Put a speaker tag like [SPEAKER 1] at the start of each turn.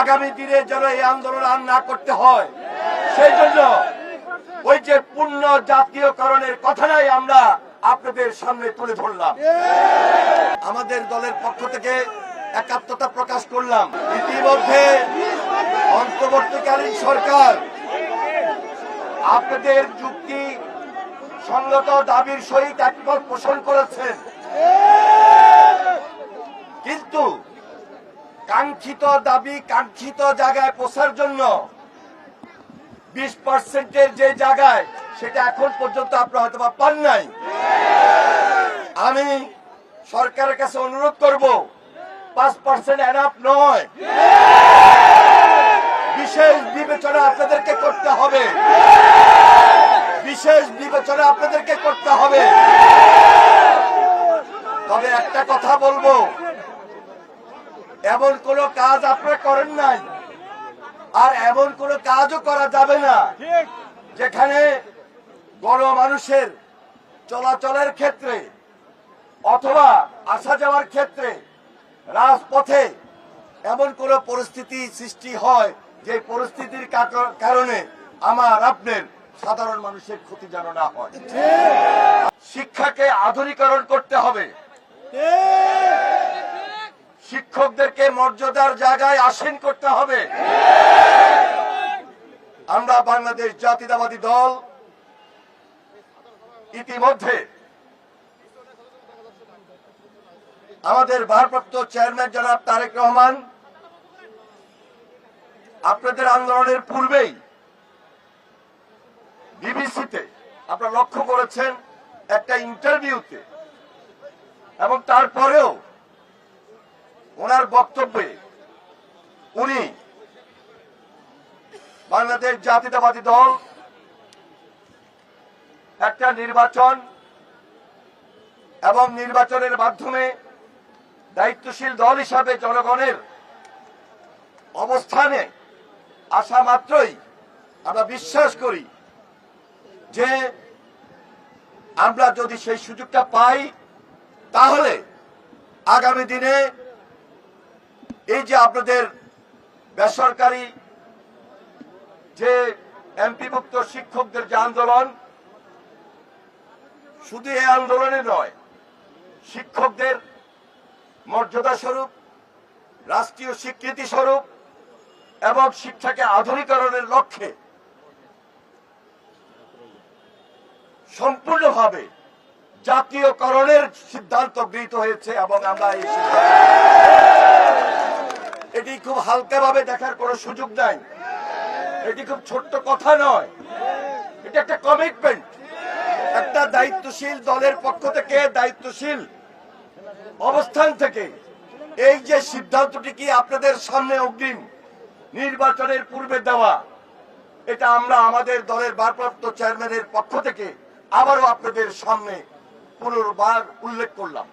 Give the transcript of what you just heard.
[SPEAKER 1] আগামী দিনে যেন এই আন্দোলন আর না করতে হয়। সেই জন্য ওই যে পূর্ণ জাতীয়করণের কথাটাই আমরা আপনাদের সামনে তুলে ধরলাম। আমাদের দলের পক্ষ থেকে একাত্মতা প্রকাশ করলাম। ইতিমধ্যে অন্তর্বর্তীকালীন সরকার আপনাদের যুক্তি সঙ্গত দাবির সহিত একমত পোষণ করেছেন। কাঙ্ক্ষিত দাবি কাঙ্ক্ষিত জায়গায় পৌঁছার জন্য বিশ পার্সেন্টের যে জায়গায় সেটা এখন পর্যন্ত আপনারা হয়তো বা পান নাই। আমি সরকারের কাছে অনুরোধ করব, পাঁচ পার্সেন্ট এনাফ নয়। বিশেষ বিবেচনা আপনাদেরকে করতে হবে। বিশেষ বিবেচনা আপনাদেরকে করতে হবে। তবে একটা কথা বলব এমন কোন কাজ আপনারা করেন নাই। আর এমন কোন কাজও করা যাবে না, যেখানে বড় মানুষের চলাচলের ক্ষেত্রে অথবা আসা যাওয়ার ক্ষেত্রে রাজপথে এমন কোন পরিস্থিতি সৃষ্টি হয়, যে পরিস্থিতির কারণে আমার, আপনার সাধারণ মানুষের ক্ষতি যেন না হয়। শিক্ষাকে আধুনিকরণ করতে হবে। শিক্ষকদেরকে মর্যাদার জায়গায় আসীন করতে হবে। আমরা বাংলাদেশ জাতীয়তাবাদী দল ইতিমধ্যে আমাদের ভারপ্রাপ্ত চেয়ারম্যান জনাব তারেক রহমান আপনাদের আন্দোলনের পূর্বেই বিবিসিতে আপনারা লক্ষ্য করেছেন একটা ইন্টারভিউতে এবং তারপরেও ওনার বক্তব্যে উনি বাংলাদেশ জাতীয়তাবাদী দল, একটা নির্বাচন এবং নির্বাচনের মাধ্যমে দায়িত্বশীল দল হিসাবে জনগণের অবস্থানে আসা মাত্রই আমরা বিশ্বাস করি যে আমরা যদি সেই সুযোগটা পাই, তাহলে আগামী দিনে এই যে আপনাদের বেসরকারি যে এমপিভুক্ত শিক্ষকদের যে আন্দোলন, শুধু এই আন্দোলনে নয়, শিক্ষকদের মর্যাদা স্বরূপ, রাষ্ট্রীয় স্বীকৃতি স্বরূপ এবং শিক্ষাকে আধুনিকরণের লক্ষ্যে সম্পূর্ণভাবে জাতীয়করণের সিদ্ধান্ত গৃহীত হয়েছে এবং আমরা এই এটি খুব হালকাভাবে দেখার কোনো সুযোগ নাই। এটি খুব ছোট্ট কথা নয়। এটা একটা কমিটমেন্ট একটা দায়িত্বশীল দলের পক্ষ থেকে দায়িত্বশীল অবস্থান থেকে এই যে সিদ্ধান্তটি কি আপনাদের সামনে অগ্রিম নির্বাচনের পূর্বে দেওয়া, এটা আমরা আমাদের দলের ভারপ্রাপ্ত চেয়ারম্যানের পক্ষ থেকে আবারও আপনাদের সামনে পুনর্বার উল্লেখ করলাম।